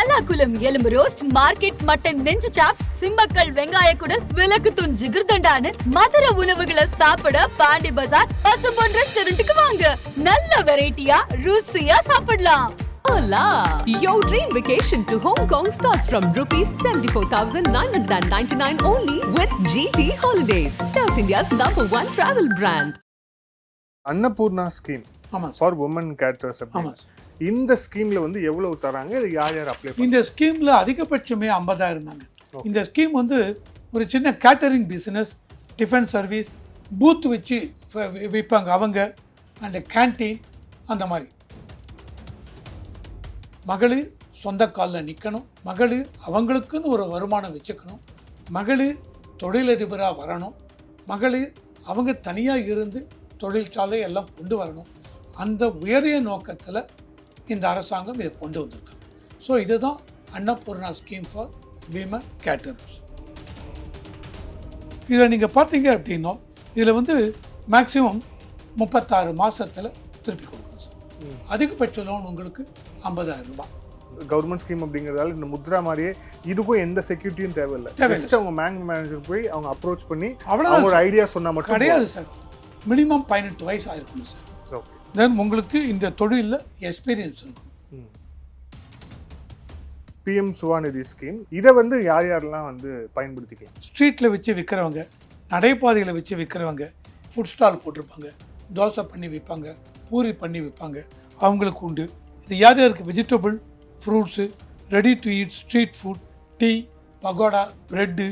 தல்லாக்குளம் எலும்பு roast market mutton நெஞ்சு chops Simmakkal வெங்காய குடல் விளக்கு தூண் ஜிகிர்தண்டான்னு மதுர உணவுகளை சாப்பிட பாண்டி பஜார் பசும்பொன் ரெஸ்டாரண்ட்டுக்கு வாங்க நல்ல வெரைட்டியா ருசியா சாப்பிடலாம் Hola! Your dream vacation to Hong Kong starts from rupees 74,999 only with GT Holidays, South India's number one travel brand. Annapurna scheme sir for woman characters ஆமாம் சார் இந்த ஸ்கீம்ல வந்து எவ்வளவு தராங்க? இது யார் யார் அப்ளை இந்த ஸ்கீமில் அதிகபட்சமே ஐம்பதாயிரம் தாங்க. இந்த ஸ்கீம் வந்து ஒரு சின்ன catering business tiffin service booth வச்சு விற்பாங்க அவங்க அண்ட் கேன்டீன் அந்த மாதிரி. மகளிர் சொந்த காலில் நிற்கணும் மகளிர் அவங்களுக்குன்னு ஒரு வருமானம் வச்சுக்கணும். மகளிர் தொழிலதிபராக வரணும். மகளிர் அவங்க தனியாக இருந்து தொழிற்சாலை எல்லாம் கொண்டு வரணும். அந்த உயரிய நோக்கத்தில் இந்த அரசாங்கம் இதை கொண்டு வந்திருக்காங்க ஸோ இதுதான் Annapurna scheme for women caterers இதில் நீங்கள் பார்த்தீங்க அப்படின்னா இதில் வந்து மேக்ஸிமம் முப்பத்தாறு மாதத்தில் திருப்பி கொடுக்கணும் சார். அதிகபட்ச லோன் உங்களுக்கு ஐம்பதாயிரம் ரூபாய். கவர்மெண்ட் ஸ்கீம் அப்படிங்கிறதால இந்த முத்ரா மாதிரியே இதுக்கும் எந்த செக்யூரிட்டியும் தேவையில்லை. ஜஸ்ட் அவங்க பேங்க் மேனேஜர் போய் அவங்க அப்ரோச் பண்ணி அவங்க ஒரு. ஐடியா சொன்னா மட்டும் கிடையாது சார். மினிமம் பதினெட்டு வயசு ஆயிருக்கணும் சார். தென் உங்களுக்கு இந்த தொழிலில் எக்ஸ்பீரியன்ஸ் இருக்கும். பிஎம் சுவாநிதி ஸ்கீம் இதை வந்து யார் யாரெல்லாம் வந்து பயன்படுத்திக்கலாம்? ஸ்ட்ரீட்டில் வச்சு விற்கிறவங்க நடைபாதையில் வச்சு விற்கிறவங்க ஃபுட் ஸ்டால் போட்டிருப்பாங்க தோசை பண்ணி விற்பாங்க பூரி பண்ணி விற்பாங்க அவங்களுக்கு உண்டு. இது யார் யாருக்கு? Vegetable fruits ready to eat street food tea pakoda bread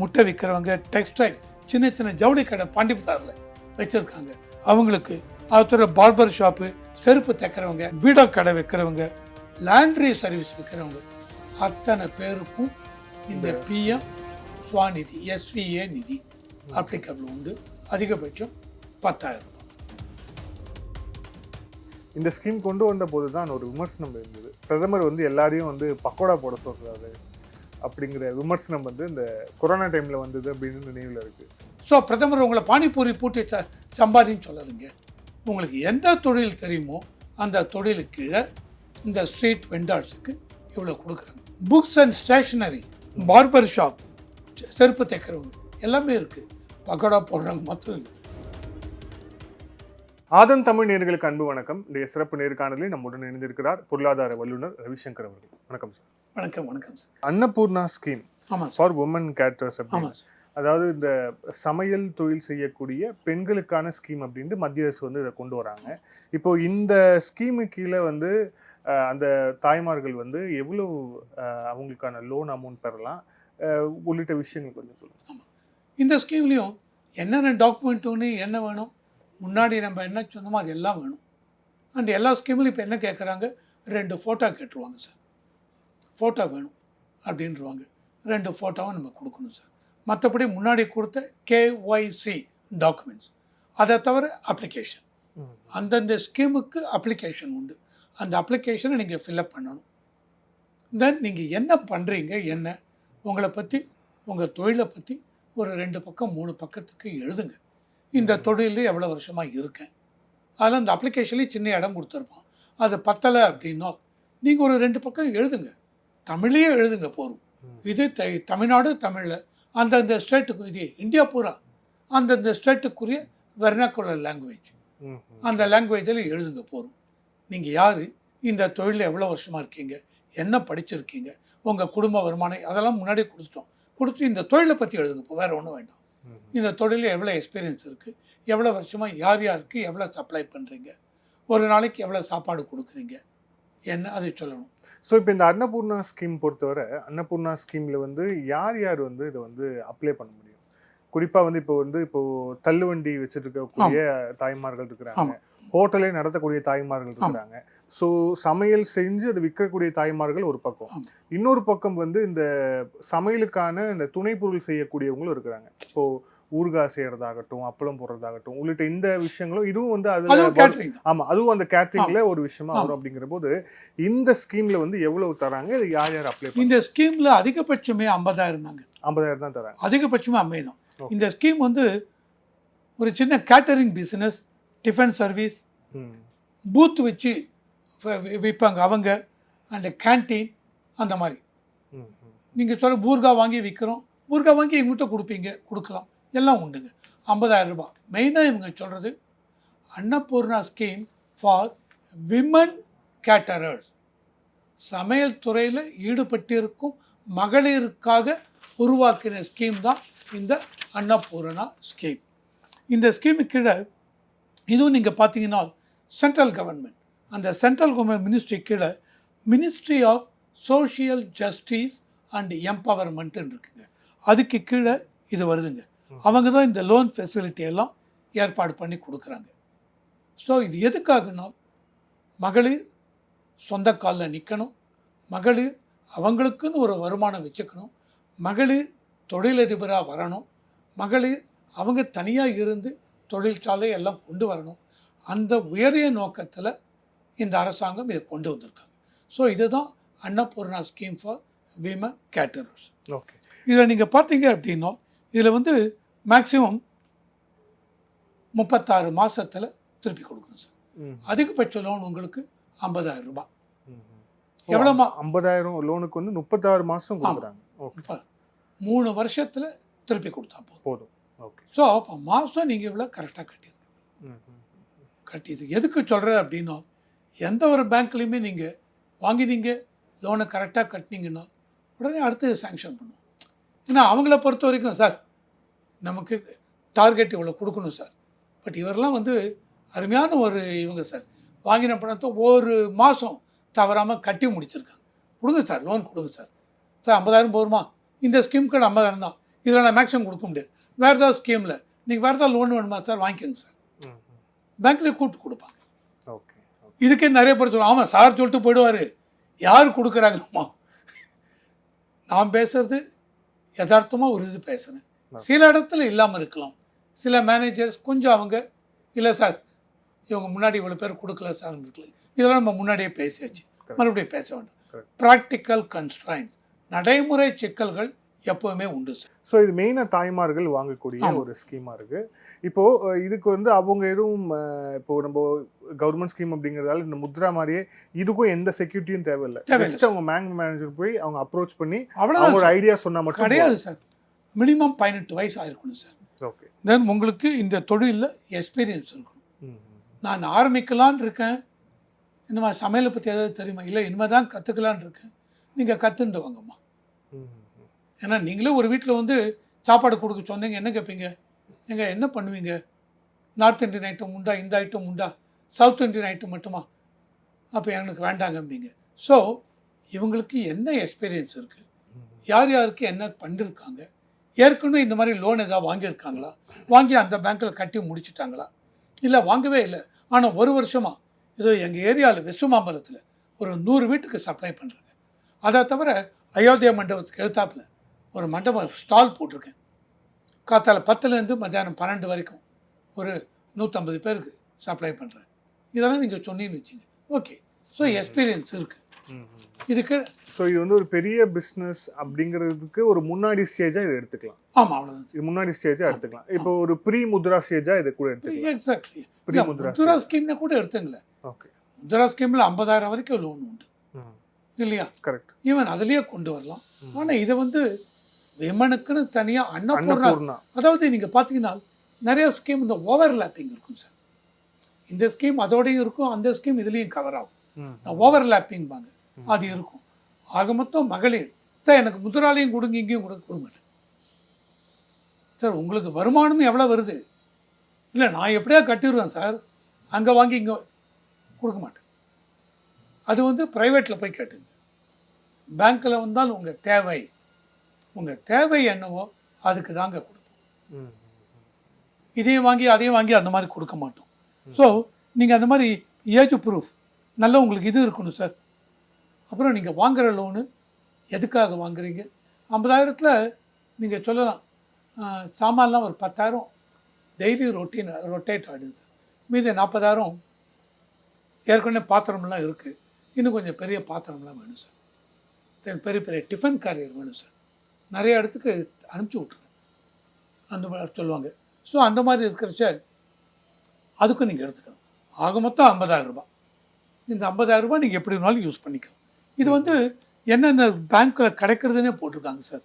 முட்டை விற்கிறவங்க டெக்ஸ்டைல் சின்ன சின்ன ஜவுளி கடை பாண்டி பசாரில் வச்சுருக்காங்க. அவங்களுக்கு அதுத்தர பார்பர் ஷாப்பு செருப்பு தைக்கிறவங்க பீடா கடை வைக்கிறவங்க லாண்ட்ரி சர்வீஸ் விற்கிறவங்க அத்தனை பேருக்கும் இந்த PM Svanidhi SVA Nidhi applicable உண்டு. அதிகபட்சம் பத்தாயிரம் இந்த ஸ்கீம் கொண்டு வந்த போது தான் ஒரு விமர்சனம் இருந்தது. பிரதமர் வந்து எல்லாரையும் வந்து பக்கோடா போட சொல்றாரு அப்படிங்கிற விமர்சனம் வந்து இந்த கொரோனா டைம்ல வந்தது அப்படின்னு நினைவில் இருக்கு. ஸோ பிரதமர் உங்களை பானிபூரி பூட்டி சம்பாதின்னு சொல்லாதுங்க. உங்களுக்கு எந்த தொழில் தெரியுமோ அந்த தொழிலுக்கு கீழே இந்த ஸ்ட்ரீட் வெண்டார்ஸுக்கு இவ்வளோ கொடுக்குறாங்க. Books and stationery barber shop செருப்பு தைக்கிறவங்க எல்லாமே இருக்குது பக்கோடா போடுறவங்க மட்டும் இல்லை. ஆதன் தமிழ் நேர்களுக்கு அன்பு வணக்கம். இன்றைய சிறப்பு நேர்காணலில் நம்முடன் இணைந்திருக்கிறார் பொருளாதார வல்லுநர் ரவிசங்கர் அவர்கள். வணக்கம் சார். வணக்கம் வணக்கம் சார். அன்னபூர்ணா ஸ்கீம் ஆமாம் ஃபார் உமன் கேரக்டர்ஸ் ஆமாம் சார். அதாவது இந்த சமையல் தொழில் செய்யக்கூடிய பெண்களுக்கான ஸ்கீம் அப்படின்ட்டு மத்திய அரசு வந்து இதை கொண்டு வராங்க. இப்போ இந்த ஸ்கீமு கீழே வந்து அந்த தாய்மார்கள் வந்து எவ்வளவு அவங்களுக்கான லோன் அமௌண்ட் பெறலாம்? உள்ளிட்ட விஷயங்கள் கொஞ்சம் சொல்லுங்கள் இந்த ஸ்கீம்லேயும் என்னென்ன டாக்குமெண்ட் ஒன்று என்ன வேணும்? முன்னாடி நம்ம என்ன சொன்னோமோ அது எல்லாம் வேணும். அண்ட் எல்லா ஸ்கீம்லையும் இப்போ என்ன கேட்குறாங்க ரெண்டு ஃபோட்டோ கேட்டுருவாங்க சார் ஃபோட்டோ வேணும் அப்படின்றவாங்க ரெண்டு ஃபோட்டோவும் நம்ம கொடுக்கணும் சார் மற்றபடி முன்னாடி கொடுத்த கேஒய்சி டாக்குமெண்ட்ஸ் அதை தவிர அப்ளிகேஷன் அந்தந்த ஸ்கீமுக்கு அப்ளிகேஷன் உண்டு. அந்த அப்ளிகேஷனை நீங்கள் ஃபில்அப் பண்ணணும். தென் நீங்கள் என்ன பண்ணுறீங்க என்ன? உங்களை பற்றி உங்கள் தொழிலை பற்றி ஒரு ரெண்டு பக்கம் மூணு பக்கத்துக்கு எழுதுங்க. இந்த தொழிலில் எவ்வளோ வருஷமாக இருக்கேன். அதில் அந்த அப்ளிகேஷன்லேயும் சின்ன இடம் கொடுத்துருப்பான் அது பத்தலை அப்படின்னோ நீங்கள் ஒரு ரெண்டு பக்கம் எழுதுங்க. தமிழ்லேயே எழுதுங்க போதும். இது த தமிழ்நாடு தமிழில். அந்தந்த ஸ்டேட்டுக்கு இது இந்தியா பூரா அந்தந்த ஸ்டேட்டுக்குரிய வெர்னாக்குலர் லாங்குவேஜ். அந்த லாங்குவேஜில் எழுதுங்க போதும் நீங்கள் யார்? இந்த தொழிலில் எவ்வளோ வருஷமாக இருக்கீங்க? என்ன படிச்சிருக்கீங்க? உங்கள் குடும்ப வருமானம் அதெல்லாம் முன்னாடியே கொடுத்துட்டோம். கொடுத்து இந்த தொழிலை பற்றி எழுதுங்க இப்போ வேறு ஒன்றும் வேண்டாம். இந்த தொழிலில் எவ்வளோ எக்ஸ்பீரியன்ஸ் இருக்குது எவ்வளோ வருஷமாக யார் யாருக்கு எவ்வளோ சப்ளை பண்ணுறீங்க ஒரு நாளைக்கு எவ்வளோ சாப்பாடு கொடுக்குறீங்க? என்ன அதை சொல்லணும்? ஸோ இப்போ இந்த அன்னபூர்ணா ஸ்கீம் பொறுத்தவரை அன்னபூர்ணா ஸ்கீம்ல வந்து யார் யார் வந்து இதை வந்து அப்ளை பண்ண முடியும்? குறிப்பா வந்து இப்போ வந்து இப்போ தள்ளுவண்டி வச்சுட்டு இருக்கக்கூடிய தாய்மார்கள் இருக்கிறாங்க. ஹோட்டலே நடத்தக்கூடிய தாய்மார்கள் இருக்கிறாங்க. ஸோ சமையல் செஞ்சு அதை விற்கக்கூடிய தாய்மார்கள் ஒரு பக்கம். இன்னொரு பக்கம் வந்து இந்த சமையலுக்கான இந்த துணை பொருள் செய்யக்கூடியவங்களும் இருக்கிறாங்க. இப்போ ஊறுகாய் செய்யறதாகட்டும் அப்பளம் போடுறதாகட்டும் உள்ளிட்ட இந்த விஷயங்களும் இதுவும் வந்து தான் ஆமா அதுவும் அந்த கேட்டரிங்ல ஒரு விஷயமா. வரும் அப்படிங்கிற போது இந்த ஸ்கீம்ல வந்து எவ்வளவு தராங்க? இது யார் யார் அப்ளை இந்த ஸ்கீமில் அதிகபட்சமே ஐம்பதாயிரம் தாங்க. ஐம்பதாயிரம் தான் தராங்க. அதிகபட்சமே ஐம்பது தான் Okay. இந்த ஸ்கீம் வந்து ஒரு சின்ன catering business tiffin service. Booth வச்சு விற்பாங்க அவங்க அண்ட் கேன்டீன் அந்த மாதிரி. நீங்கள் சொல்ல ஊர்கா வாங்கி விற்கிறோம் ஊர்கா வாங்கி எங்கிட்ட கொடுப்பீங்க கொடுக்கலாம். எல்லாம் உண்டுங்க. ஐம்பதாயிரம் ரூபாய் மெயினாக இவங்க சொல்கிறது Annapurna scheme for women caterers சமையல் துறையில் ஈடுபட்டிருக்கும் மகளிருக்காக உருவாக்கின ஸ்கீம் தான் இந்த அன்னபூர்ணா ஸ்கீம் இந்த ஸ்கீமு கீழே இதுவும் நீங்கள் பார்த்தீங்கன்னா சென்ட்ரல் கவர்மெண்ட் அந்த சென்ட்ரல் கவர்மெண்ட் மினிஸ்ட்ரி கீழே ministry of social justice and எம்பவர்மெண்ட்டுன்னு இருக்குங்க. அதுக்கு கீழே இது வருதுங்க. அவங்க தான் இந்த லோன் ஃபெசிலிட்டி எல்லாம் ஏற்பாடு பண்ணி கொடுக்குறாங்க. ஸோ இது எதுக்காகனா மகளிர் சொந்த காலில் நிற்கணும் மகளிர் அவங்களுக்குன்னு ஒரு வருமானம் வச்சுக்கணும். மகளிர் தொழிலதிபராக வரணும். மகளிர் அவங்க தனியாக இருந்து தொழிற்சாலை எல்லாம் கொண்டு வரணும். அந்த உயரிய நோக்கத்தில் இந்த அரசாங்கம் இதை கொண்டு வந்திருக்காங்க. ஸோ இதுதான் Annapurna scheme for women caterers okay இதில் நீங்கள் பார்த்தீங்க அப்படின்னா இதில் வந்து மேக்ஸிமம் முப்பத்தாறு மாசத்துல திருப்பி கொடுக்கணும் சார் அதிகபட்ச லோன் உங்களுக்கு ஐம்பதாயிரம் ரூபாய். ம், ம். எவ்வளவுமா? ஐம்பதாயிரம் லோனுக்கு வந்து முப்பத்தாறு மாசம் கொடுக்குறாங்க. மூணு வருஷத்தில் திருப்பி கொடுத்தா போதும். போதும். ஓகே. ஸோ அப்போ மாதம் நீங்கள் இவ்வளோ கரெக்டாக கட்டிடுங்க. ம், ம், கட்டி இது எதுக்கு சொல்கிறேன் அப்படின்னா எந்த ஒரு பேங்க்லேயுமே நீங்கள் வாங்கினீங்க லோனை கரெக்டாக கட்டினீங்கன்னா உடனே அடுத்து சாங்ஷன் பண்ணும் ஏன்னா அவங்கள பொறுத்த வரைக்கும் சார் நமக்கு டார்கெட் இவ்வளோ கொடுக்கணும் சார் பட் இவரெல்லாம் வந்து அருமையான ஒரு இவங்க சார் வாங்கின பணத்தை ஒரு மாதம் தவறாமல் கட்டி முடிச்சிருக்காங்க. கொடுங்க சார் லோன் கொடுங்க சார் சார் ஐம்பதாயிரம் போதுமா? இந்த ஸ்கீம் கூட ஐம்பதாயிரம் தான். இதில் நான் மேக்ஸிமம் கொடுக்க முடியாது. வேறு ஏதாவது ஸ்கீமில் நீங்கள் வேறு ஏதாவது லோன் வேணுமா சார் வாங்கிக்கோங்க சார். பேங்க்லேயே கூப்பிட்டு கொடுப்பாங்க. ஓகே. இதுக்கே நிறைய பேர் சொல்லுவாங்க ஆமாம் சார் சொல்லிட்டு போயிடுவார். யார் கொடுக்குறாங்கம்மா? நான் பேசுறது யதார்த்தமாக ஒரு இது பேசுகிறேன் சில இடத்துல இல்லாமல் இருக்கலாம். சில மேனேஜர்ஸ் கொஞ்சம் அவங்க இல்லை சார் இவங்க முன்னாடி இவ்வளோ பேர் கொடுக்கல சார் இருக்கல இதெல்லாம் நம்ம முன்னாடியே பேசியாச்சு. மறுபடியும் பேச வேண்டாம். ப்ராக்டிக்கல் கன்ஸ்ட்ரைன்ஸ் நடைமுறை சிக்கல்கள் எப்போவுமே உண்டு சார். ஸோ இது மெயினாக தாய்மார்கள் வாங்கக்கூடிய. ஒரு ஸ்கீமாக இருக்கு. இப்போ அஹ், இதுக்கு வந்து அவங்க எதுவும் இப்போ நம்ம கவர்மெண்ட் ஸ்கீம் அப்படிங்கிறதால இந்த முத்ரா மாதிரியே இதுக்கும் எந்த செக்யூரிட்டியும் தேவையில்லை. ஜஸ்ட் அவங்க பேங்க் மேனேஜர் போய் அவங்க அப்ரோச் பண்ணி அவங்களோட. ஐடியா சொன்னா மட்டும் கிடையாது சார். மினிமம் பதினெட்டு வயசு ஆயிருக்கணும் சார். ஓகே. தென் உங்களுக்கு இந்த தொழிலில் எக்ஸ்பீரியன்ஸ் இருக்கணும். நான் ஆரம்பிக்கலான்னு இருக்கேன். என்னம்மா சமையலை பற்றி ஏதாவது தெரியுமா? இல்லை இனிமேல் தான் கற்றுக்கலான்னு இருக்கேன். நீங்கள் கற்றுண்டு வாங்கம்மா. ஏன்னா நீங்களே ஒரு வீட்டில் வந்து சாப்பாடு கொடுக்க சொன்னீங்க. என்ன கேட்பீங்க எங்க என்ன பண்ணுவீங்க? நார்த் இந்தியன் ஐட்டம் உண்டா? இந்த ஐட்டம் உண்டா? சவுத் இந்தியன் ஐட்டம் மட்டுமா? அப்போ எனக்கு வேண்டாங்கம்பீங்க ஸோ இவங்களுக்கு என்ன எக்ஸ்பீரியன்ஸ் இருக்குது யார் யாருக்கு என்ன பண்ணிருக்காங்க? ஏற்கனவே இந்த மாதிரி லோன் ஏதாவது வாங்கியிருக்காங்களா? வாங்கி அந்த பேங்க்கில் கட்டி முடிச்சிட்டாங்களா? இல்லை வாங்கவே இல்லை. ஆனால் ஒரு வருஷமாக ஏதோ எங்கள் ஏரியாவில் வெஸ்ட் மாம்பலத்தில் ஒரு நூறு வீட்டுக்கு சப்ளை பண்ணுறாங்க அதை தவிர அயோத்தியா மண்டபத்துக்கு எழுத்தாப்புல ஒரு மண்டபம் ஸ்டால் போட்டிருக்கேன். காத்தால பத்துலேருந்து மத்தியானம் பன்னெண்டு வரைக்கும் ஒரு நூற்றம்பது பேருக்கு சப்ளை பண்ணுறேன் இதெல்லாம் நீங்கள் சொன்னீங்கன்னு வச்சுங்க. ஓகே ஸோ எக்ஸ்பீரியன்ஸ் இருக்குது இதுக்கு ஸோ இது வந்து ஒரு பெரிய பிஸ்னஸ் அப்படிங்கிறதுக்கு ஒரு முன்னாடி ஸ்டேஜாக இதை எடுத்துக்கலாம். ஆமாம் அவ்வளோதான் இது முன்னாடி ஸ்டேஜாக எடுத்துக்கலாம். இப்போ ஒரு ப்ரீ முத்ரா ஸ்டேஜாக இதை கூட எடுத்துக்கலாம். எக்ஸாக்ட்லி Pre முத்ரா முத்ரா ஸ்கீம்ல கூட எடுத்துங்களேன். ஓகே முத்ரா ஸ்கீமில் ஐம்பதாயிரம் வரைக்கும் லோன் உண்டு. இல்லையா? கரெக்ட் ஈவன் அதுலேயே கொண்டு வரலாம். ஆனால் இதை வந்து விமனுக்குன்னு தனியாக அன்னபூர்ணா அதாவது நீங்கள் பார்த்தீங்கன்னா நிறைய ஸ்கீம் இந்த ஓவர்லேப்பிங் இருக்கும் சார் இந்த ஸ்கீம் அதோடையும் இருக்கும் அந்த ஸ்கீம் இதுலேயும் கவர் ஆகும். ம். ஓவர்லேப்பிங் பாங்க. அது இருக்கும். ஆக மொத்தம் மகளிர் சார் எனக்கு முதுராலையும் கொடுங்க இங்கேயும் கொடுக்க கொடுங்க. சார் உங்களுக்கு வருமானம் எவ்வளோ வருது? இல்லை நான் எப்படியா கட்டிடுவேன் சார்? அங்கே வாங்கி இங்கே கொடுக்க மாட்டேன். அது வந்து ப்ரைவேட்டில் போய் கேட்டுங்க. பேங்க்கில் வந்தால் உங்கள் தேவை. உங்கள் தேவை என்னவோ அதுக்கு தாங்க கொடுப்போம். இதையும் வாங்கி அதையும் வாங்கி அந்த மாதிரி கொடுக்க மாட்டோம். ஸோ நீங்கள் அந்த மாதிரி ஏஜ் ப்ரூஃப் நல்ல உங்களுக்கு இது இருக்கணும் சார். அப்புறம் நீங்கள் வாங்குற லோனு எதுக்காக வாங்குறீங்க? ஐம்பதாயிரத்தில் நீங்கள் சொல்லலாம் சாமான்லாம் ஒரு பத்தாயிரம் டெய்லி ரொட்டீன் ரொட்டேட் ஆகிடுது சார் மீதி நாற்பதாயிரம் ஏற்கனவே பாத்திரம்லாம் இருக்குது இன்னும் கொஞ்சம் பெரிய பாத்திரம்லாம் வேணும் சார். தென் பெரிய பெரிய டிஃபன் கேரியர் வேணும் சார். நிறைய இடத்துக்கு அனுப்பிச்சி விட்ருங்க அந்த மாதிரி சொல்லுவாங்க. ஸோ அந்த மாதிரி இருக்கிறச்ச அதுக்கும் நீங்கள் எடுத்துக்கலாம். ஆக மொத்தம் ஐம்பதாயிரம் ரூபாய். இந்த ஐம்பதாயிரம் ரூபாய் நீங்கள் எப்படி வேணாலும் யூஸ் பண்ணிக்கலாம். இது வந்து என்னென்ன பேங்க்கில் கிடைக்கிறதுனே போட்டிருக்காங்க sir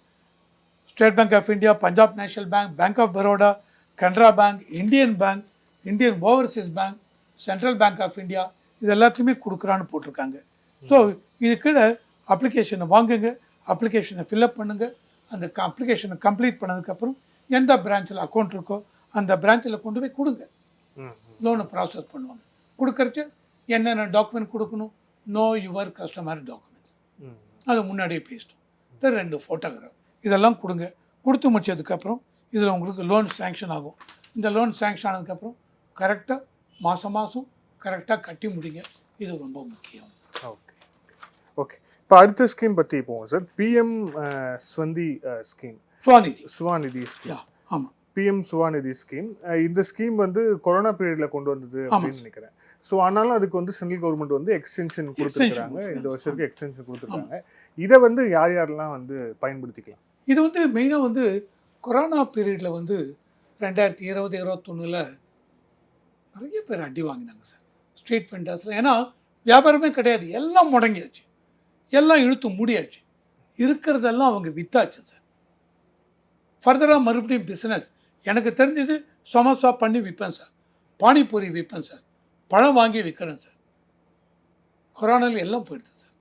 State Bank of India Punjab National Bank Bank of Baroda Canara Bank Indian Bank Indian Overseas Bank Central Bank of India இது எல்லாத்தையுமே கொடுக்குறான்னு போட்டிருக்காங்க. ஸோ இது கீழே அப்ளிகேஷனை வாங்குங்க அப்ளிகேஷனை ஃபில்அப் பண்ணுங்கள் அந்த அப்ளிகேஷனை கம்ப்ளீட் பண்ணதுக்கப்புறம் எந்த பிரான்ச்சில் அக்கௌண்ட் இருக்கோ அந்த பிரான்ச்சில் கொண்டு போய் கொடுங்க. லோனை ப்ராசஸ் பண்ணுவாங்க. கொடுக்கறச்சு என்னென்ன டாக்குமெண்ட் கொடுக்கணும் நோ யுவர் கஸ்டமர் டாக்குமெண்ட்ஸ். அது முன்னாடியே பேசிட்டோம் இது ரெண்டு ஃபோட்டோகிராஃப் இதெல்லாம் கொடுங்க. கொடுத்து முடிச்சதுக்கப்புறம் இதில் உங்களுக்கு லோன் சேங்ஷன் ஆகும். இந்த லோன் சேங்ஷன் ஆனதுக்கப்புறம் கரெக்டாக மாதம் மாதம் கரெக்டாக கட்டி முடிங்க. இது ரொம்ப முக்கியம். ஓகே ஓகே இப்போ அடுத்த ஸ்கீம் பற்றி போவோம் sir PM Swanidhi scheme Swanidhi Swanidhi scheme ஆமாம் பிஎம் சுவாநிதி ஸ்கீம் இந்த ஸ்கீம் வந்து கொரோனா பீரியட்ல கொண்டு வந்தது அப்படின்னு நினைக்கிறேன். ஸோ ஆனாலும் அதுக்கு வந்து சென்ட்ரல் கவர்மெண்ட் வந்து எக்ஸ்டென்ஷன் கொடுத்துருக்காங்க. இந்த. வருஷத்துக்கு எக்ஸ்டென்ஷன் கொடுத்துருக்காங்க. இதை வந்து யார் யாரெல்லாம் வந்து பயன்படுத்திக்கலாம்? இது வந்து மெயினாக வந்து கொரோனா பீரியடில் வந்து ரெண்டாயிரத்தி இருபது இருபத்தொன்னில் நிறைய பேர் அடி வாங்கினாங்க சார். ஸ்ட்ரீட் வெண்டர்ஸில் ஏன்னா வியாபாரமே கிடையாது. எல்லாம் முடங்கியாச்சு. எல்லாம் இழுத்து மூடியாச்சு. இருக்கிறதெல்லாம் அவங்க வித்தாச்சு சார். ஃபர்தராக மறுபடியும் பிஸ்னஸ் எனக்கு தெரிஞ்சது சமோசா பண்ணி விற்பேன் சார். பானிபூரி விற்பேன் சார். பழம் வாங்கி விற்கிறேன் சார். கொரோனாவில் எல்லாம் போயிடுது சார்.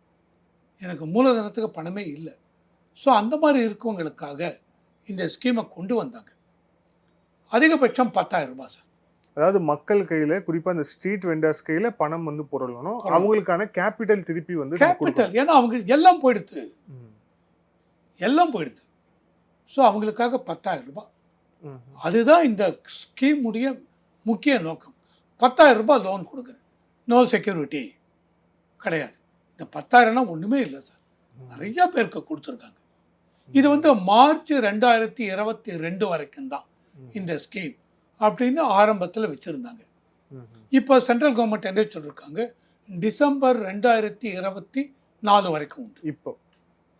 எனக்கு மூலதனத்துக்கு பணமே இல்லை. ஸோ அந்த மாதிரி இருக்கவங்களுக்காக இந்த ஸ்கீமை கொண்டு வந்தாங்க. அதிகபட்சம் பத்தாயிரம் ரூபாய் சார். அதாவது மக்கள் கையில குறிப்பா இந்த ஸ்ட்ரீட் வெண்டர்ஸ் கையில பணம் வந்து புரளணும். அவங்களுக்கான கேபிட்டல் திருப்பி வந்து கேபிட்டல் ஏன்னா அவங்க எல்லாம் போயிடுது. எல்லாம் போயிடுது. ஸோ அவங்களுக்காக பத்தாயிரம் ரூபாய். அதுதான் இந்த ஸ்கீமுடைய முக்கிய நோக்கம். பத்தாயிரம் ரூபாய் லோன் கொடுக்குறேன். நோ செக்யூரிட்டி கிடையாது. இந்த பத்தாயிரம்னா ஒன்றுமே இல்லை சார் நிறைய பேருக்கு கொடுத்துருக்காங்க. இது வந்து மார்ச் ரெண்டாயிரத்தி இருபத்தி ரெண்டு வரைக்கும் தான். இந்த ஸ்கீம் அப்படின்னு ஆரம்பத்தில் வச்சுருந்தாங்க. இப்போ சென்ட்ரல் கவர்மெண்ட் என்ன சொல்லியிருக்காங்க டிசம்பர் ரெண்டாயிரத்தி இருபத்தி நாலு வரைக்கும் உண்டு. இப்போ.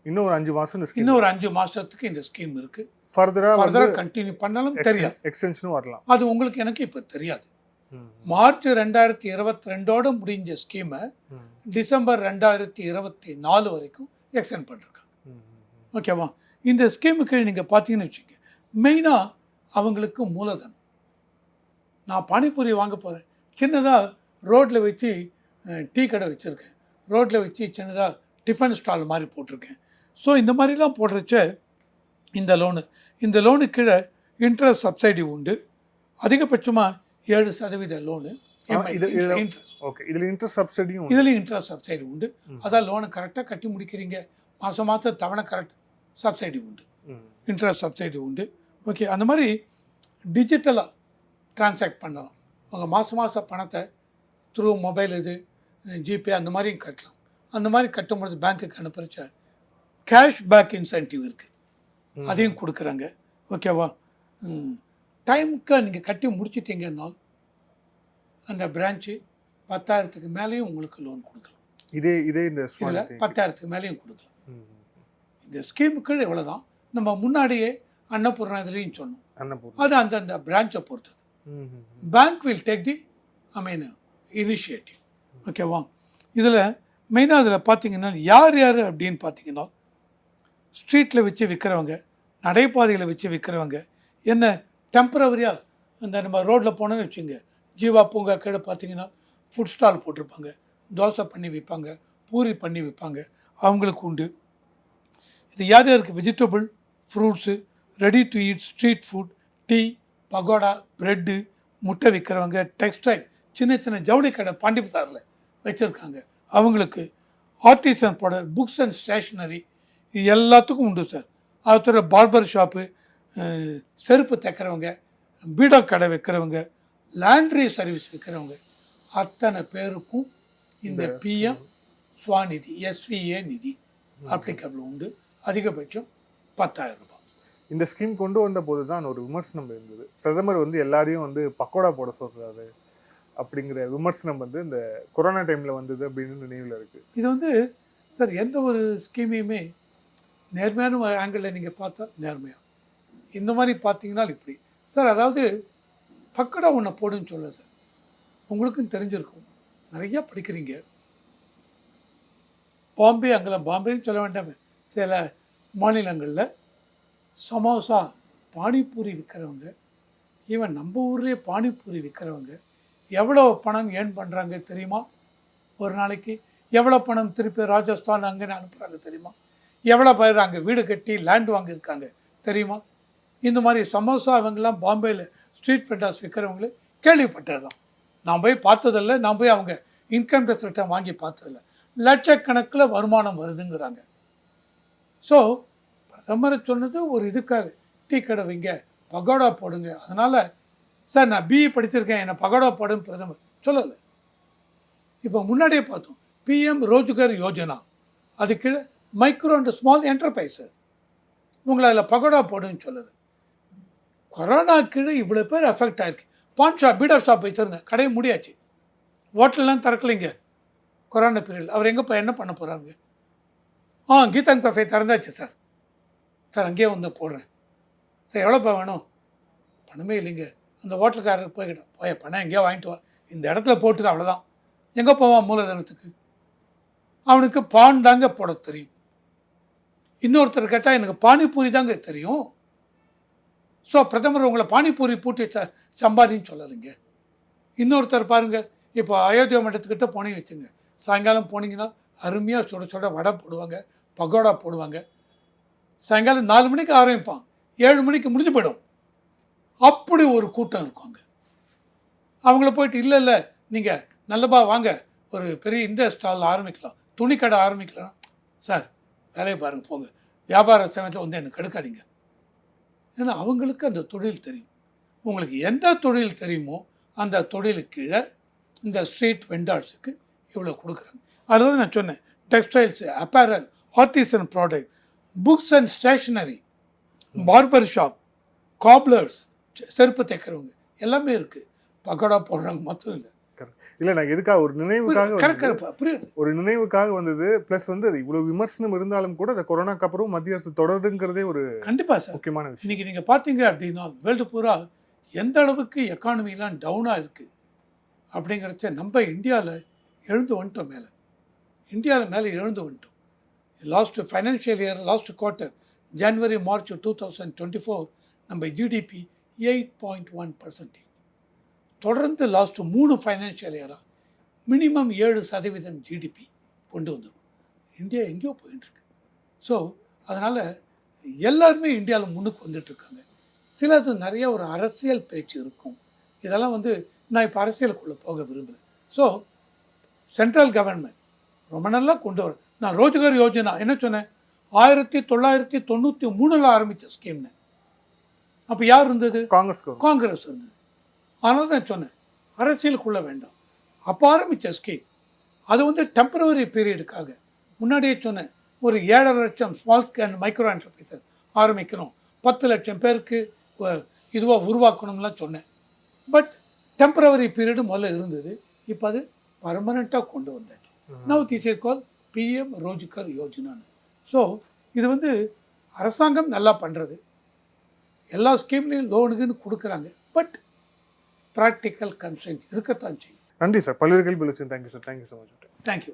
இன்னும் ஒரு அஞ்சு இன்னும் ஒரு அஞ்சு மாசத்துக்கு இந்த ஸ்கீம் இருக்கு. ஃபர்தரா ஃபர்தரா கண்டினியூ பண்ணாலும் தெரியாது. எக்ஸ்டென்ஷனும் வரலாம். அது உங்களுக்கு எனக்கு இப்போ தெரியாது. மார்ச் ரெண்டாயிரத்தி இருபத்தி ரெண்டோடு முடிஞ்ச ஸ்கீமை டிசம்பர் ரெண்டாயிரத்தி இருபத்தி நாலு வரைக்கும் எக்ஸ்டெண்ட் பண்ணிருக்காங்க. ஓகேவா இந்த ஸ்கீமுக்கு நீங்கள் பார்த்தீங்கன்னு வச்சுக்கோங்க மெயினாக அவங்களுக்கு மூலதனம். நான் பானிபூரி வாங்க போகிறேன் சின்னதாக ரோட்டில் வச்சு டீ கடை வச்சுருக்கேன். ரோட்டில் வச்சு சின்னதாக டிஃபன் ஸ்டால் மாதிரி போட்டிருக்கேன். ஸோ இந்த மாதிரிலாம் போடுறச்ச இந்த லோனு இந்த லோனு கீழே இன்ட்ரெஸ்ட் சப்சைடி உண்டு. அதிகபட்சமாக ஏழு சதவீத லோனு இதுல- ஓகே இதுல இன்ட்ரெஸ்ட் சப்சிடியும் இதுலேயும் இன்ட்ரெஸ்ட் சப்சிடி உண்டு. அதான் லோனை கரெக்டாக கட்டி முடிக்கிறீங்க. மாதம் மாதம் தவணை கரெக்ட் சப்சிடி உண்டு. இன்ட்ரெஸ்ட் சப்சிடி உண்டு. ஓகே அந்த மாதிரி டிஜிட்டலாக ட்ரான்சாக்ட் பண்ணலாம். உங்கள் மாதம் மாதம் பணத்தை த்ரூ மொபைல் இது ஜிபே அந்த மாதிரியும் கட்டலாம். அந்த மாதிரி கட்டும்பொழுது பேங்க்குக்கு அனுப்புறச்ச கேஷ் பேக் இன்சென்டிவ் இருக்குது அதையும் கொடுக்குறாங்க. ஓகேவா டைமுக்கு நீங்கள் கட்டி முடிச்சிட்டீங்கன்னா அந்த பிரான்ச்சு பத்தாயிரத்துக்கு மேலேயும் உங்களுக்கு லோன் கொடுக்கலாம். இதே இதே இந்த இதில். பத்தாயிரத்துக்கு மேலேயும் கொடுக்கலாம். இந்த ஸ்கீமுக்கு இவ்வளோ தான் நம்ம முன்னாடியே அன்னபூர்ணா இதுலேயும் சொன்னோம் அது அந்தந்த பிரான்ச்சை பொறுத்தது. Bank will take the I mean initiative ஓகேவா இதில் மெயினாக அதில் பார்த்தீங்கன்னா யார் யார் அப்படின்னு பார்த்தீங்கன்னா ஸ்ட்ரீட்டில் வச்சு விற்கிறவங்க நடைபாதையில் வச்சு விற்கிறவங்க என்ன டெம்பரவரியாக இந்த நம்ம ரோட்டில் போனோன்னு வச்சுங்க. ஜீவா பூங்கா கீழே பார்த்தீங்கன்னா ஃபுட் ஸ்டால் போட்டிருப்பாங்க. தோசை பண்ணி விற்பாங்க பூரி பண்ணி விற்பாங்க அவங்களுக்கு உண்டு. இது யார் யாருக்கு? Vegetable fruits ready to eat street food tea pakoda bread முட்டை விற்கிறவங்க டெக்ஸ்டைல் சின்ன சின்ன ஜவுளி கடை பாண்டி பசாரில் வச்சுருக்காங்க. அவங்களுக்கு artisan product books and stationery இது எல்லாத்துக்கும் உண்டு சார். அது தவிர பார்பர் ஷாப்பு செருப்பு தைக்கிறவங்க பீடா கடை வைக்கிறவங்க லாண்ட்ரி சர்வீஸ் விற்கிறவங்க அத்தனை பேருக்கும் இந்த PM Svanidhi SVA Nidhi applicable உண்டு. அதிகபட்சம் பத்தாயிரம் ரூபாய். இந்த ஸ்கீம் கொண்டு வந்த போது தான் ஒரு விமர்சனம் இருந்தது. பிரதமர் வந்து எல்லாரையும் வந்து பக்கோடா போட சொல்றாரு அப்படிங்கிற விமர்சனம் வந்து இந்த கொரோனா டைம்ல வந்தது அப்படின்னு நினைவுல இருக்கு. இது வந்து சார் எந்த ஒரு ஸ்கீமையுமே நேர்மையான ஆங்கிளில் நீங்கள் பார்த்தா நேர்மையாக இந்த மாதிரி பார்த்தீங்கன்னா இப்படி. சார் அதாவது பக்கடா ஒன்றை போடுன்னு சொல்ல சார். உங்களுக்கும் தெரிஞ்சிருக்கும். நிறையா படிக்கிறீங்க. பாம்பே அங்கே பாம்பேன்னு சொல்ல வேண்டாமே. சில மாநிலங்களில் சமோசா பானிபூரி விற்கிறவங்க ஈவன் நம்ம ஊர்லேயே பானிபூரி விற்கிறவங்க எவ்வளோ பணம் ஏர்ன் பண்ணுறாங்க தெரியுமா? ஒரு நாளைக்கு எவ்வளோ பணம் திருப்பி ராஜஸ்தான் அங்கே அனுப்புகிறாங்க தெரியுமா? எவ்வளோ பேர் அங்கே வீடு கட்டி லேண்ட் வாங்கியிருக்காங்க தெரியுமா? இந்த மாதிரி சமோசா அவங்கெல்லாம் பாம்பேயில் ஸ்ட்ரீட் வெண்டாஸ் விற்கிறவங்களே கேள்விப்பட்டது தான் நான் போய் பார்த்ததில்ல நான் போய் அவங்க இன்கம் டேக்ஸ் ரிட்டர்ன் வாங்கி பார்த்ததில்ல. லட்சக்கணக்கில் வருமானம் வருதுங்கிறாங்க. ஸோ பிரதமர் சொன்னது ஒரு இதுக்காக டீ கடை வைங்க பகோடா போடுங்க. அதனால் சார் நான் பிஇ படிச்சிருக்கேன் என்னை பகோடா போடுன்னு பிரதமர் சொல்லலை. இப்போ முன்னாடியே பார்த்தோம் பிஎம் ரோஜ்கர் யோஜனா. அதுக்கு மைக்ரோ அண்ட் ஸ்மால் என்டர்பிரைசஸ் உங்களை அதில் பகோடா போடுன்னு சொல்லுது கொரோனா கீழே இவ்வளோ பேர் எஃபெக்ட் ஆயிருக்கு. பான் ஷாப் பீடா ஷாப் வச்சுருந்தேன் கடையை முடியாச்சு. ஹோட்டல்லாம் திறக்கலைங்க. கொரோனா பீரியட் அவர் எங்கே போய் என்ன பண்ண போகிறாங்க ஆ கீதாங் கஃபே திறந்தாச்சு சார். சார் அங்கேயே வந்து போடுறேன். சார் எவ்வளோப்பா வேணும்? பணமே இல்லைங்க. அந்த ஹோட்டலுக்காரருக்கு போய்கிட்ட போய் பணம் எங்கேயோ வாங்கிட்டு வா. இந்த இடத்துல போட்டுக்க அவ்வளோதான் எங்கே போவான் மூலதனத்துக்கு? அவனுக்கு பான் தாங்க போட தெரியும். இன்னொருத்தர் கேட்டால் எனக்கு பானிபூரி தாங்க தெரியும். ஸோ பிரதமர் உங்களை பானிபூரி பூட்டி ச சம்பாதின்னு சொல்லலைங்க இன்னொருத்தர் பாருங்கள் இப்போ அயோத்தியா மண்டத்துக்கிட்ட போனீங்க வச்சுங்க. சாயங்காலம் போனீங்கன்னா அருமையாக சுட சுட வடை போடுவாங்க பகோடா போடுவாங்க. சாயங்காலம் நாலு மணிக்கு ஆரம்பிப்பான். ஏழு மணிக்கு முடிஞ்சு போயிடும். அப்படி ஒரு கூட்டம் இருக்கும் அங்கே. அவங்கள போயிட்டு இல்லை இல்லை நீங்கள் நல்லபா வாங்க. ஒரு பெரிய இந்த ஸ்டால் ஆரம்பிக்கலாம். துணி கடை ஆரம்பிக்கலாம். சார் வேலையை பாருங்கள் போங்க. வியாபார சமயத்தில் வந்து எனக்கு கெடுக்காதீங்க. ஏன்னா அவங்களுக்கு அந்த தொழில் தெரியும். உங்களுக்கு எந்த தொழில் தெரியுமோ அந்த தொழிலுக்கு கீழே இந்த ஸ்ட்ரீட் வெண்டார்ஸுக்கு இவ்வளோ கொடுக்குறாங்க. அதுதான் நான் சொன்னேன் textiles apparel artisan product books and stationery barber shop cobblers செருப்பு தைக்கிறவங்க எல்லாமே இருக்குது பக்கோடா போடுறவங்க மட்டும் இல்லை. இல்ல நான் எதுக்காக ஒரு நினைவுக்காக ஒரு நினைவுக்காக வந்தது பிளஸ் வந்து அது இவ்வளவு விமர்சனம் இருந்தாலும் கூட அந்த கொரோனாக்கு அப்புறம் மத்திய அரசு தொடருங்கிறதே ஒரு கண்டிப்பாக சார் முக்கியமான விஷயம். இன்னைக்கு நீங்கள் பார்த்தீங்க அப்படின்னா வேர்ல்டு பூரா எந்த அளவுக்கு எக்கானமிலாம் டவுனாக இருக்குது அப்படிங்கிறச்ச நம்ம இந்தியாவில் எழுந்து வந்துட்டோம் மேலே. இந்தியாவில் மேலே எழுந்து வந்துட்டோம். Last financial year last quarter January March two thousand twenty four நம்ம GDP eight point one percentage தொடர்ந்து லாஸ்ட் மூணு ஃபைனான்ஷியல் இயராக மினிமம் ஏழு சதவீதம் ஜிடிபி கொண்டு வந்துடும் இந்தியா எங்கேயோ போயிட்டுருக்கு ஸோ அதனால் எல்லாருமே இந்தியாவில் முன்னுக்கு வந்துட்டு இருக்காங்க சிலது நிறைய ஒரு அரசியல் பேச்சு இருக்கும். இதெல்லாம் வந்து நான் இப்போ அரசியலுக்குள்ளே போக விரும்புகிறேன் ஸோ சென்ட்ரல் கவர்மெண்ட் ரொம்ப நல்லா கொண்டு வர நான் ரோஜ்கர் யோஜனா என்ன சொன்னேன்? ஆயிரத்தி தொள்ளாயிரத்தி தொண்ணூற்றி மூணில் ஆரம்பித்த ஸ்கீம்னு அப்போ யார் இருந்தது? காங்கிரஸ். காங்கிரஸ் இருந்தது. அதனால தான் சொன்னேன். அரசியலுக்குள்ளே வேண்டாம். அப்போ ஆரம்பித்த ஸ்கீம் அது வந்து டெம்பரவரி பீரியடுக்காக முன்னாடியே சொன்னேன் ஒரு ஏழரை லட்சம் ஸ்மால் அண்ட் மைக்ரோ என்டர்பிரைசஸ் ஆரம்பிக்கணும். பத்து லட்சம் பேருக்கு இதுவாக உருவாக்கணும்லாம் சொன்னேன். பட் டெம்பரவரி பீரியடு முதல்ல இருந்தது. இப்போ அது பர்மனெண்ட்டாக கொண்டு வந்தாச்சு now is call PM Rozgar யோஜனான்னு so இது வந்து அரசாங்கம் நல்லா பண்ணுறது எல்லா ஸ்கீம்லேயும் லோனுக்குன்னு கொடுக்குறாங்க. பட் ப்ராக்டிக்கல் கன்சைன்ஸ் இருக்கத்தான் செய்யும். நன்றி சார். பல்வேறு கேள்வி thank you sir thank you so much thank you